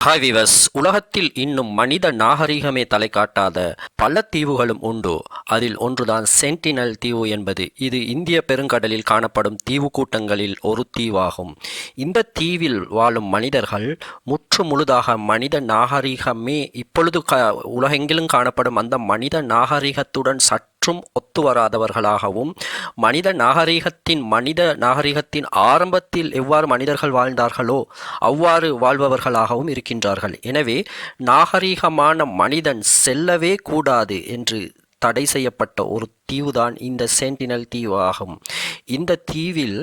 Hi விவஸ் உலகத்தில் இன்னும் மனித நாகரிகமே தலை காட்டாத பல தீவுகளும் உண்டு. அதில் ஒன்றுதான் சென்டினல் தீவு என்பது. இது இந்திய பெருங்கடலில் காணப்படும் தீவு கூட்டங்களில் ஒரு தீவாகும். இந்த தீவில் வாழும் மனிதர்கள் முற்று முழுதாக மனித நாகரிகமே இப்பொழுது க உலகெங்கிலும் காணப்படும் அந்த மனித நாகரிகத்துடன் சற்றும் ஒத்து வராதவர்களாகவும் மனித நாகரிகத்தின் மனித நாகரிகத்தின் ஆரம்பத்தில் எவ்வாறு மனிதர்கள் வாழ்ந்தார்களோ அவ்வாறு வாழ்பவர்களாகவும் இருக்கின்றார்கள். எனவே நாகரிகமான மனிதன் செல்லவே கூடாது என்று தடை செய்யப்பட்ட ஒரு தீவுதான் இந்த சென்டினல் தீவு ஆகும் இந்த தீவில்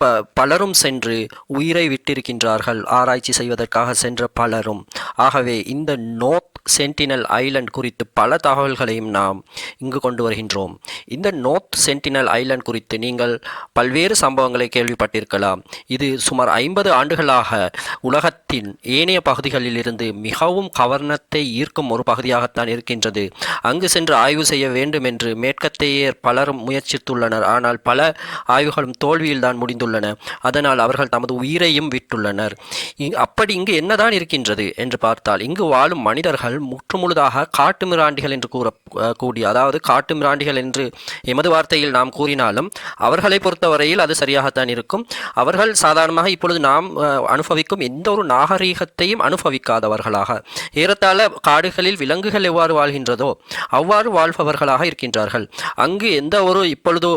ப பலரும் சென்று உயிரை விட்டிருக்கின்றார்கள். ஆராய்ச்சி செய்வதற்காக சென்ற பலரும். ஆகவே இந்த நோர்த் சென்டினல் ஐலண்ட் குறித்து பல தகவல்களையும் நாம் இங்கு கொண்டு வருகின்றோம். இந்த நோர்த் சென்டினல் ஐலண்ட் குறித்து நீங்கள் பல்வேறு சம்பவங்களை கேள்விப்பட்டிருக்கலாம். இது சுமார் ஐம்பது ஆண்டுகளாக உலகத்தின் ஏனைய பகுதிகளில் இருந்து மிகவும் கவர்னத்தை ஈர்க்கும் ஒரு பகுதியாகத்தான் இருக்கின்றது. அங்கு சென்று ஆய்வு செய்ய வேண்டும் என்று கேட்கத்தையே பலரும் முயற்சித்துள்ளனர். ஆனால் பல ஆய்வுகளும் தோல்வியில்தான் முடிந்துள்ளன. அதனால் அவர்கள் தமது உயிரையும் விட்டுள்ளனர். இ- அப்படி இங்கு என்னதான் இருக்கின்றது என்று பார்த்தால் இங்கு வாழும் மனிதர்கள் முற்றுமுழுதாக காட்டுமிராண்டிகள் என்று கூற கூடிய அதாவது காட்டுமிராண்டிகள் என்று எமது வார்த்தையில் நாம் கூறினாலும் அவர்களை பொறுத்தவரையில் அது சரியாகத்தான் இருக்கும். அவர்கள் சாதாரணமாக இப்பொழுது நாம் அனுபவிக்கும் எந்த ஒரு நாகரீகத்தையும் அனுபவிக்காதவர்களாக ஏறத்தாழ காடுகளில் விலங்குகள் எவ்வாறு வாழ்கின்றதோ அவ்வாறு வாழ்பவர்களாக இருக்கின்றார்கள். அங்கு எந்த ஒரு இப்பொழுது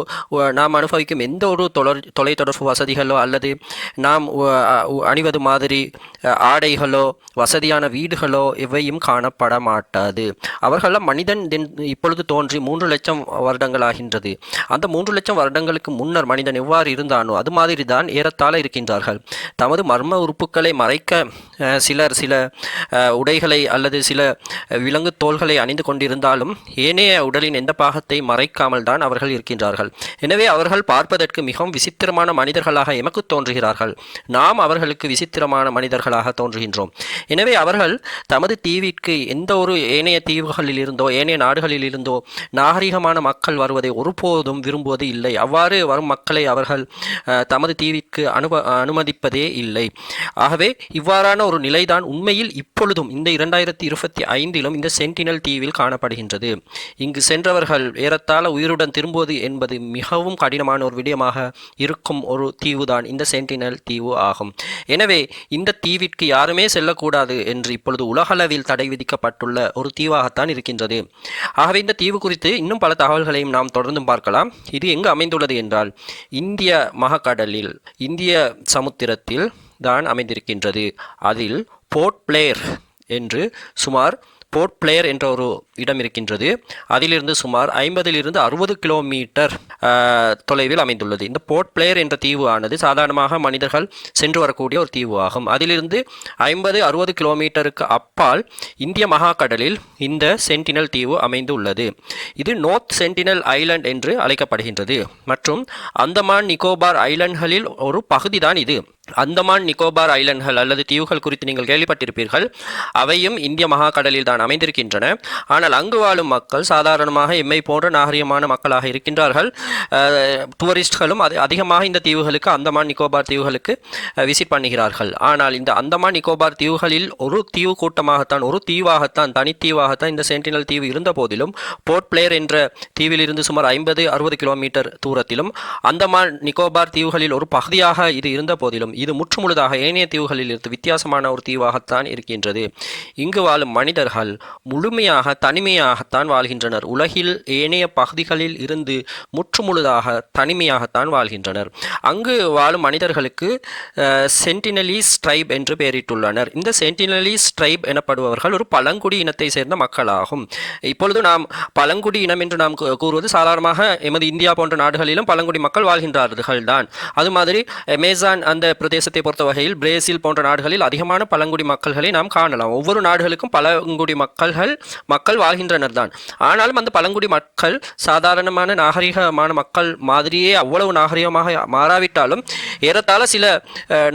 நாம் அனுபவிக்கும் எந்த ஒரு தொடர் தொலைத்தொடர்பு வசதிகளோ அல்லது நாம் அணிவது மாதிரி ஆடைகளோ வசதியான வீடுகளோ எவையும் காணப்பட மாட்டாது. அவர்களெல்லாம் மனிதன் தென் இப்பொழுது தோன்றி மூன்று லட்சம் வருடங்கள் ஆகின்றது. அந்த மூன்று லட்சம் வருடங்களுக்கு முன்னர் மனிதன் எவ்வாறு இருந்தானோ அது மாதிரி தான் ஏறத்தாழ இருக்கின்றார்கள். தமது மர்ம உறுப்புகளை மறைக்க சிலர் சில உடைகளை அல்லது சில விலங்கு தோள்களை அணிந்து கொண்டிருந்தாலும் ஏனைய உடலின் எந்த பாகத்தை மறைக்காமல் தான் அவர்கள் இருக்கின்றார்கள். எனவே அவர்கள் பார்ப்பதற்கு மிகவும் விசித்திரமான மனிதர்களாக எமக்கு தோன்றுகிறார்கள். நாம் அவர்களுக்கு விசித்திரமான மனிதர்களாக தோன்றுகின்றோம். எனவே அவர்கள் தமது தீவிற்கு எந்த ஒரு ஏனைய தீவுகளில் இருந்தோ ஏனைய நாடுகளில் இருந்தோ நாகரிகமான மக்கள் வருவதை ஒருபோதும் விரும்புவது இல்லை. அவ்வாறு வரும் மக்களை அவர்கள் தமது தீவிற்கு அனுப அனுமதிப்பதே இல்லை. ஆகவே இவ்வாறான ஒரு நிலைதான் உண்மையில் இப்பொழுதும் இந்த இரண்டாயிரத்தி இருபத்தி ஐந்திலும் இந்த சென்டினல் தீவில் காணப்படுகின்றது. இங்கு சென்றவர்கள் ஏறத்தாழ உயிருடன் திரும்புவது என்பது மிகவும் கடினமான ஒரு விடயமாக இருக்கும் ஒரு தீவு தான் இந்த சென்டினல் தீவு ஆகும். எனவே இந்த தீவிற்கு யாருமே செல்லக்கூடாது என்று இப்பொழுது உலகளவில் தடை விதிக்கப்பட்டுள்ள ஒரு தீவாகத்தான் இருக்கின்றது. ஆகவே இந்த தீவு குறித்து இன்னும் பல தகவல்களையும் நாம் தொடர்ந்தும் பார்க்கலாம். இது எங்கு அமைந்துள்ளது என்றால் இந்திய மகக்கடலில் இந்திய சமுத்திரத்தில் தான் அமைந்திருக்கின்றது. அதில் போர்ட் பிளேயர் என்று சுமார் போர்ட் பிளேயர் என்ற ஒரு இடம் இருக்கின்றது. அதிலிருந்து சுமார் ஐம்பதிலிருந்து அறுபது கிலோமீட்டர் தொலைவில் அமைந்துள்ளது. இந்த போர்ட் பிளேயர் என்ற தீவு ஆனது சாதாரணமாக மனிதர்கள் சென்று வரக்கூடிய ஒரு தீவு ஆகும் அதிலிருந்து ஐம்பது அறுபது கிலோமீட்டருக்கு அப்பால் இந்திய மகாக்கடலில் இந்த சென்டினல் தீவு அமைந்து உள்ளது இது நோர்த் சென்டினல் ஐலண்ட் என்று அழைக்கப்படுகின்றது. மற்றும் அந்தமான் நிக்கோபார் ஐலண்ட்களில் ஒரு பகுதிதான் இது. அந்தமான் நிக்கோபார் ஐலண்ட்கள் அல்லது தீவுகள் குறித்து நீங்கள் கேள்விப்பட்டிருப்பீர்கள். அவையும் இந்திய மகாக்கடலில் தான் அமைந்திருக்கின்றன. ஆனால் அங்கு வாழும் மக்கள் சாதாரணமாக எம்மை போன்ற நாகரிகமான மக்களாக இருக்கின்றார்கள். டூரிஸ்ட்களும் அது அதிகமாக இந்த தீவுகளுக்கு அந்தமான் நிக்கோபார் தீவுகளுக்கு விசிட் பண்ணுகிறார்கள். ஆனால் இந்த அந்தமான் நிக்கோபார் தீவுகளில் ஒரு தீவு கூட்டமாகத்தான் ஒரு தீவாகத்தான் தனித்தீவாகத்தான் இந்த சென்டினல் தீவு இருந்த போதிலும் போர்ட் பிளேயர் என்ற தீவிலிருந்து சுமார் ஐம்பது அறுபது கிலோமீட்டர் தூரத்திலும் அந்தமான் நிக்கோபார் தீவுகளில் ஒரு பகுதியாக இது இருந்த போதிலும் இது முற்றுமுழுதாக ஏனைய தீவுகளில் இருந்து வித்தியாசமான ஒரு தீவாகத்தான் இருக்கின்றது. இங்கு வாழும் மனிதர்கள் முழுமையாக தனிமையாகத்தான் வாழ்கின்றனர். உலகில் ஏனைய பகுதிகளில் இருந்து முற்றுமுழுதாக தனிமையாகத்தான் வாழ்கின்றனர். அங்கு வாழும் மனிதர்களுக்கு சென்டினலிஸ் ட்ரைப் என்று பெயரிட்டுள்ளனர். இந்த சென்டினலிஸ் ட்ரைப் எனப்படுபவர்கள் ஒரு பழங்குடி இனத்தை சேர்ந்த மக்களாகும். இப்பொழுது நாம் பழங்குடி இனம் என்று நாம் கூறுவது சாதாரணமாக எமது இந்தியா போன்ற நாடுகளிலும் பழங்குடி மக்கள் வாழ்கின்றார்கள் தான். அது மாதிரி அமேசான் அந்த பிரதேசத்தை பொறுத்த வகையில் பிரேசில் போன்ற நாடுகளில் அதிகமான பழங்குடி மக்கள்களை நாம் காணலாம். ஒவ்வொரு நாடுகளுக்கும் பழங்குடி மக்கள்கள் மக்கள் வாழ்கின்றனர் தான் ஆனாலும் அந்த பழங்குடி மக்கள் சாதாரணமான நாகரிகமான மக்கள் மாதிரியே அவ்வளவு நாகரிகமாக மாறாவிட்டாலும் ஏறத்தாழ சில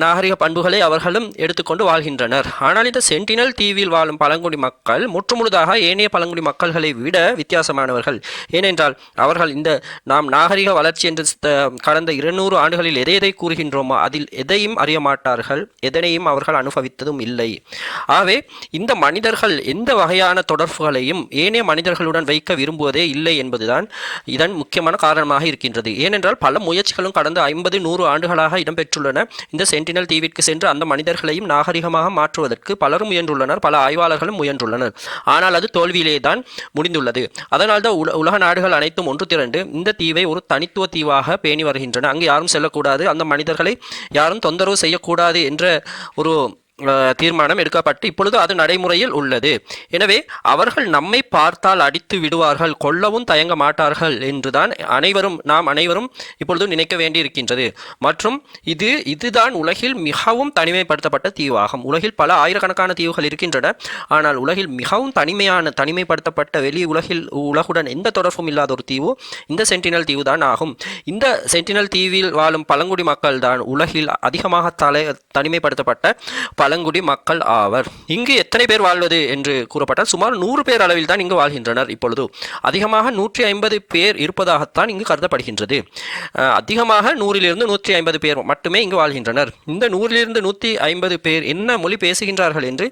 நாகரிக பண்புகளை அவர்களும் எடுத்துக்கொண்டு வாழ்கின்றனர். ஆனால் இந்த சென்டினல் தீவில் வாழும் பழங்குடி மக்கள் முற்றுமுழுதாக ஏனைய பழங்குடி மக்கள்களை விட வித்தியாசமானவர்கள். ஏனென்றால் அவர்கள் இந்த நாம் நாகரிக வளர்ச்சி என்று கடந்த இருநூறு ஆண்டுகளில் எதை எதை கூறுகின்றோமோ அதில் எதையும் அறிய மாட்டார்கள் எதனையும் அவர்கள் அனுபவித்ததும் இல்லை. ஆகவே இந்த மனிதர்கள் எந்த வகையான தொடர்புகளையும் ஏனைய மனிதர்களுடன் வைக்க விரும்புவதே இல்லை என்பதுதான் இதன் முக்கியமான காரணமாக இருக்கின்றது. ஏனென்றால் பல முயற்சிகளும் கடந்த ஐம்பது நூறு ஆண்டுகளாக இடம்பெற்றுள்ளன. இந்த சென்டினல் தீவிற்கு சென்று அந்த மனிதர்களையும் நாகரிகமாக மாற்றுவதற்கு பலரும் முயன்றுள்ளனர் பல ஆய்வாளர்களும் முயன்றுள்ளனர். ஆனால் அது தோல்வியிலே தான் முடிந்துள்ளது. அதனால்தான் உல உலக நாடுகள் அனைத்தும் ஒன்று திரண்டு இந்த தீவை ஒரு தனித்துவ தீவாக பேணி வருகின்றன. அங்கு யாரும் செல்லக்கூடாது. அந்த மனிதர்களை யாரும் தொந்தரவு செய்யக்கூடாது என்ற ஒரு தீர்மானம் எடுக்கப்பட்டு இப்பொழுது அது நடைமுறையில் உள்ளது. எனவே அவர்கள் நம்மை பார்த்தால் அடித்து விடுவார்கள் கொல்லவும் தயங்க மாட்டார்கள் என்றுதான் அனைவரும் நாம் அனைவரும் இப்பொழுது நினைக்க வேண்டியிருக்கின்றது. மற்றும் இது இதுதான் உலகில் மிகவும் தனிமைப்படுத்தப்பட்ட தீவாகும். உலகில் பல ஆயிரக்கணக்கான தீவுகள் இருக்கின்றன. ஆனால் உலகில் மிகவும் தனிமையான தனிமைப்படுத்தப்பட்ட வெளி உலகில் உலகுடன் எந்த தொடர்பும் இல்லாத ஒரு தீவு இந்த சென்டினல் தீவு தான் ஆகும். இந்த சென்டினல் தீவில் வாழும் பழங்குடி மக்கள் தான் உலகில் அதிகமாக தலை தனிமைப்படுத்தப்பட்ட பழங்குடி மக்கள் ஆவர். இங்கு எத்தனை பேர் வாழ்வது என்று கூறப்பட்டால் சுமார் நூறு பேர் அளவில் தான் இங்கு வாழ்கின்றனர் இப்பொழுது. அதிகமாக நூற்றி ஐம்பது பேர் இருப்பதாகத்தான் இங்கு கருதப்படுகின்றது. அதிகமாக நூறிலிருந்து நூற்றி ஐம்பது பேர் மட்டுமே இங்கு வாழ்கின்றனர். இந்த நூறிலிருந்து நூற்றி ஐம்பது பேர் என்ன மொழி பேசுகின்றார்கள் என்று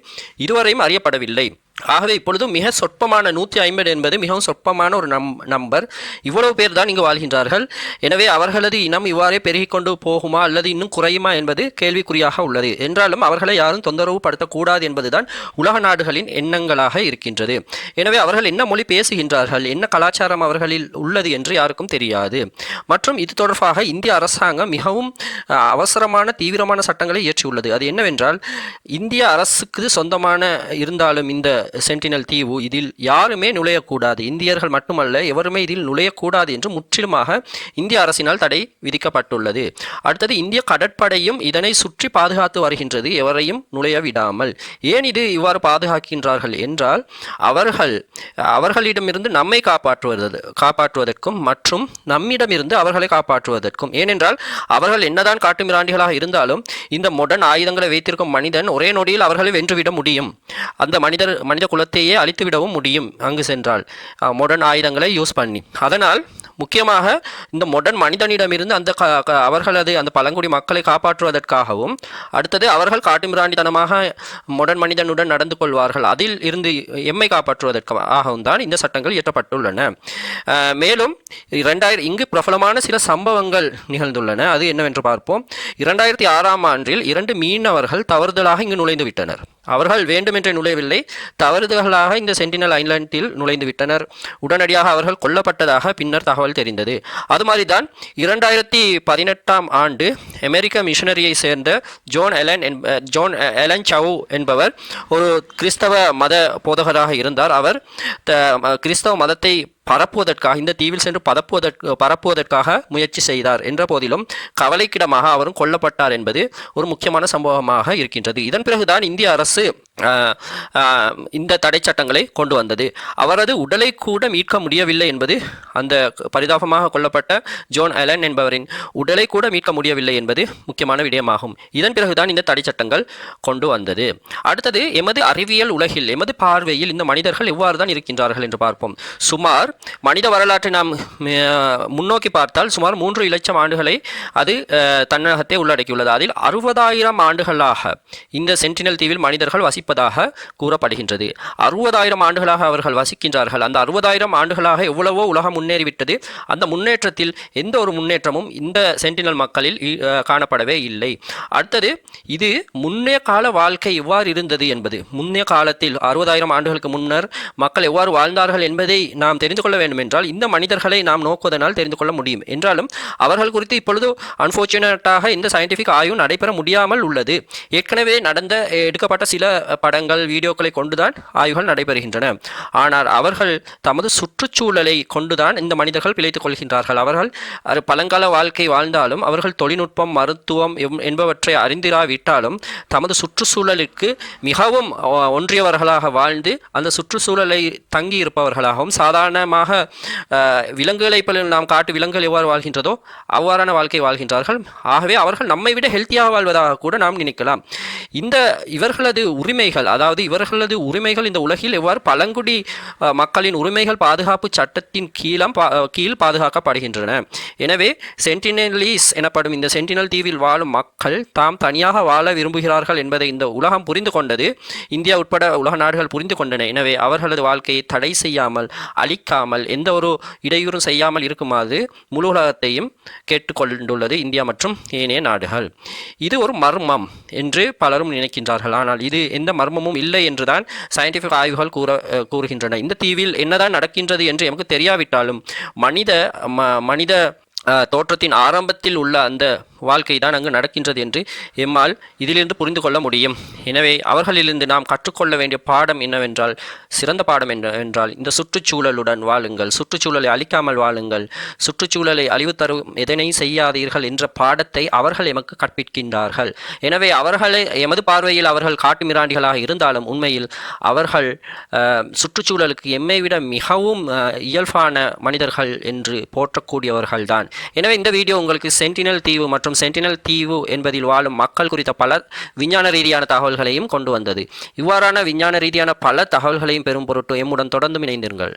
இதுவரையும் அறியப்படவில்லை. ஆகவே இப்பொழுது மிக சொற்பமான நூற்றி ஐம்பது என்பது மிகவும் சொற்பமான ஒரு நம் நம்பர். இவ்வளவு பேர் தான் இங்கு வாழ்கின்றார்கள். எனவே அவர்களது இனம் இவ்வாறே பெருகிக் கொண்டு போகுமா அல்லது இன்னும் குறையுமா என்பது கேள்விக்குறியாக உள்ளது. என்றாலும் அவர்களை யாரும் தொந்தரவு படுத்தக்கூடாது என்பதுதான் உலக நாடுகளின் எண்ணங்களாக இருக்கின்றது. எனவே அவர்கள் என்ன மொழி பேசுகின்றார்கள்? என்ன கலாச்சாரம் அவர்களில் உள்ளது என்று யாருக்கும் தெரியாது. மற்றும் இது தொடர்பாக இந்திய அரசாங்கம் மிகவும் அவசரமான தீவிரமான சட்டங்களை இயற்றியுள்ளது. அது என்னவென்றால் இந்திய அரசுக்கு சொந்தமான இருந்தாலும் இந்த சென்டினல் தீவு இதில் யாருமே நுழையக்கூடாது. இந்தியர்கள் மட்டுமல்ல எவருமே இதில் நுழையக்கூடாது என்று முற்றிலுமாக இந்திய அரசினால் தடை விதிக்கப்பட்டுள்ளது. அடுத்தது இந்திய கடற்படையும் இதனை சுற்றி பாதுகாத்து வருகின்றது எவரையும் நுழைய விடாமல். ஏன் இது இவ்வாறு பாதுகாக்கின்றார்கள் என்றால் அவர்கள் அவர்களிடமிருந்து நம்மை காப்பாற்றுவது காப்பாற்றுவதற்கும் மற்றும் நம்மிடமிருந்து அவர்களை காப்பாற்றுவதற்கும். ஏனென்றால் அவர்கள் என்னதான் காட்டுமிராண்டிகளாக இருந்தாலும் இந்த முடன் ஆயுதங்களை வைத்திருக்கும் மனிதன் ஒரே நொடியில் அவர்களை வென்றுவிட முடியும். அந்த மனிதர் மனித குலத்தையே அழித்துவிடவும் முடியும். அங்கு சென்றால் மொடர்ன் ஆயுதங்களை யூஸ் பண்ணி. அதனால் முக்கியமாக இந்த மொடர்ன் மனிதனிடமிருந்து அந்த க- க- அவர்களது அந்த பழங்குடி மக்களை காப்பாற்றுவதற்காகவும் அடுத்தது அவர்கள் காட்டுமிராண்டித்தனமாக மொடர்ன் மனிதனுடன் நடந்து கொள்வார்கள். அதில் இருந்து எம்மை காப்பாற்றுவதற்காகவும் தான் இந்த சட்டங்கள் இயற்றப்பட்டுள்ளன. மேலும் இரண்டாயிரம் இங்கு பிரபலமான சில சம்பவங்கள் நிகழ்ந்துள்ளன. அது என்னவென்று பார்ப்போம். இரண்டாயிரத்தி ஆறாம் ஆண்டில் இரண்டு மீனவர்கள் தவறுதலாக இங்கு நுழைந்து விட்டனர் அவர்கள் வேண்டுமென்றே நுழையவில்லை. தவறுதலாக இந்த சென்டினல் ஐலாண்டில் நுழைந்து விட்டனர். உடனடியாக அவர்கள் கொல்லப்பட்டதாக பின்னர் தகவல் தெரிந்தது. அது மாதிரி தான் இரண்டாயிரத்தி பதினெட்டாம் ஆண்டு அமெரிக்க மிஷனரியை சேர்ந்த ஜோன் எலன் என்ப ஜோன் எலன் சவு என்பவர் ஒரு கிறிஸ்தவ மத போதகராக இருந்தார். அவர் த- கிறிஸ்தவ மதத்தை பரப்புவதற்காக இந்த தீவில் சென்று பரப்புவதற்கு பரப்புவதற்காக முயற்சி செய்தார் என்ற போதிலும் கவலைக்கிடமாக அவரும் கொல்லப்பட்டார் என்பது ஒரு முக்கியமான சம்பவமாக இருக்கின்றது. இதன் பிறகுதான் இந்திய அரசு இந்த தடை சட்டங்களை கொண்டு வந்தது. அவரது உடலை கூட மீட்க முடியவில்லை என்பது அந்த பரிதாபமாக கொல்லப்பட்ட ஜோன் அலன் என்பவரின் உடலை கூட மீட்க முடியவில்லை என்பது முக்கியமான விடயமாகும். இதன் பிறகுதான் இந்த தடை சட்டங்கள் கொண்டு வந்தது. அடுத்தது எமது அறிவியல் உலகில் எமது பார்வையில் இந்த மனிதர்கள் எவ்வாறு தான் இருக்கின்றார்கள் என்று பார்ப்போம். சுமார் மனித வரலாற்றை நாம் முன்னோக்கி பார்த்தால் சுமார் மூன்று இலட்சம் ஆண்டுகளை அது தன்னகத்தை உள்ளடக்கியுள்ளது. அதில் அறுபதாயிரம் ஆண்டுகளாக இந்த சென்டினல் தீவில் மனிதர்கள் வசிப்பதாக கூறப்படுகின்றது. அறுபதாயிரம் ஆண்டுகளாக அவர்கள் வசிக்கின்றார்கள். அந்த அறுபதாயிரம் ஆண்டுகளாக எவ்வளவோ உலகம் முன்னேறிவிட்டது. அந்த முன்னேற்றத்தில் எந்த ஒரு முன்னேற்றமும் இந்த சென்டினல் மக்களில் காணப்படவே இல்லை. அடுத்தது இது முன்னே கால வாழ்க்கை எவ்வாறு இருந்தது என்பது. முன்னே காலத்தில் அறுபதாயிரம் ஆண்டுகளுக்கு முன்னர் மக்கள் எவ்வாறு வாழ்ந்தார்கள் என்பதை நாம் தெரிந்து கொள்ள வேண்டும் என்றால் இந்த மனிதர்களை நாம் நோக்குவதனால் தெரிந்து கொள்ள முடியும். என்றாலும் அவர்கள் குறித்து இப்பொழுது அன்ஃபார்ச்சுனேட்டாக இந்த சயின்டிஃபிக் ஆய்வு நடைபெற முடியாமல் உள்ளது. ஏற்கனவே நடந்த எடுக்கப்பட்ட சில படங்கள் வீடியோக்களை கொண்டுதான் ஆய்வுகள் நடைபெறுகின்றன. ஆனால் அவர்கள் தமது சுற்றுச்சூழலை கொண்டுதான் இந்த மனிதர்கள் பிழைத்துக் கொள்கின்றார்கள். அவர்கள் பழங்கால வாழ்க்கை வாழ்ந்தாலும் அவர்கள் தொழில்நுட்பம் மருத்துவம் என்பவற்றை அறிந்திராவிட்டாலும் தமது சுற்றுச்சூழலுக்கு மிகவும் ஒன்றியவர்களாக வாழ்ந்து அந்த சுற்றுச்சூழலை தங்கி இருப்பவர்களாகவும் சாதாரணமாக விலங்குகளை நாம் காட்டு விலங்குகள் எவ்வாறு வாழ்கின்றதோ அவ்வாறான வாழ்க்கை வாழ்கின்றார்கள். ஆகவே அவர்கள் நம்மை விட ஹெல்த்தியாக வாழ்வதாக கூட நாம் நினைக்கலாம். இந்த இவர்களது உரிமை உரிமைகள் அதாவது இவர்களது உரிமைகள் இந்த உலகில் எவ்வாறு பழங்குடி மக்களின் உரிமைகள் பாதுகாப்பு சட்டத்தின் கீழம் கீழ் பாதுகாக்கப்படுகின்றன. எனவே சென்டினலீஸ் எனப்படும் இந்த சென்டினல் தீவில் வாழும் மக்கள் தாம் தனியாக வாழ விரும்புகிறார்கள் என்பதை இந்த உலகம் புரிந்து கொண்டது இந்தியா உட்பட உலக நாடுகள் புரிந்து கொண்டன. எனவே அவர்களது வாழ்க்கையை தடை செய்யாமல் அழிக்காமல் எந்த ஒரு இடையூறும் செய்யாமல் இருக்குமாறு முழு உலகத்தையும் கேட்டுக்கொண்டுள்ளது இந்தியா மற்றும் ஏனைய நாடுகள். இது ஒரு மர்மம் என்று பலரும் நினைக்கின்றார்கள். ஆனால் இது எந்த மர்மமும் இல்லை என்றுதான் சயின்டிஃபிக் ஆய்வுகள் கூற கூறுகின்றன. இந்த தீவில் என்னதான் நடக்கின்றது என்று எமக்கு தெரியாவிட்டாலும் மனித ம- மனித தோற்றத்தின் ஆரம்பத்தில் உள்ள அந்த வாழ்க்கை தான் அங்கு நடக்கின்றது என்று எம்மால் இதிலிருந்து புரிந்து கொள்ள முடியும். எனவே அவர்களிலிருந்து நாம் கற்றுக்கொள்ள வேண்டிய பாடம் என்னவென்றால் சிறந்த பாடம் என்னவென்றால் இந்த சுற்றுச்சூழலுடன் வாழுங்கள். சுற்றுச்சூழலை அழிக்காமல் வாழுங்கள். சுற்றுச்சூழலை அழிவு தரும் எதனை செய்யாதீர்கள் என்ற பாடத்தை அவர்கள் எமக்கு கற்பிக்கின்றார்கள். எனவே அவர்களை எமது பார்வையில் அவர்கள் காட்டுமிராண்டிகளாக இருந்தாலும் உண்மையில் அவர்கள் சுற்றுச்சூழலுக்கு எம்மை விட மிகவும் இயல்பான மனிதர்கள் என்று போற்றக்கூடியவர்கள்தான். எனவே இந்த வீடியோ உங்களுக்கு சென்டினல் தீவு மற்றும் மற்றும் சென்டினல் தீவு என்பதில் வாழும் மக்கள் குறித்த பல விஞ்ஞான ரீதியான தகவல்களையும் கொண்டு வந்தது. இவ்வாறான விஞ்ஞான ரீதியான பல தகவல்களையும் பெறும் பொருட்டு எம்முடன் தொடர்ந்து இணைந்திருங்கள்.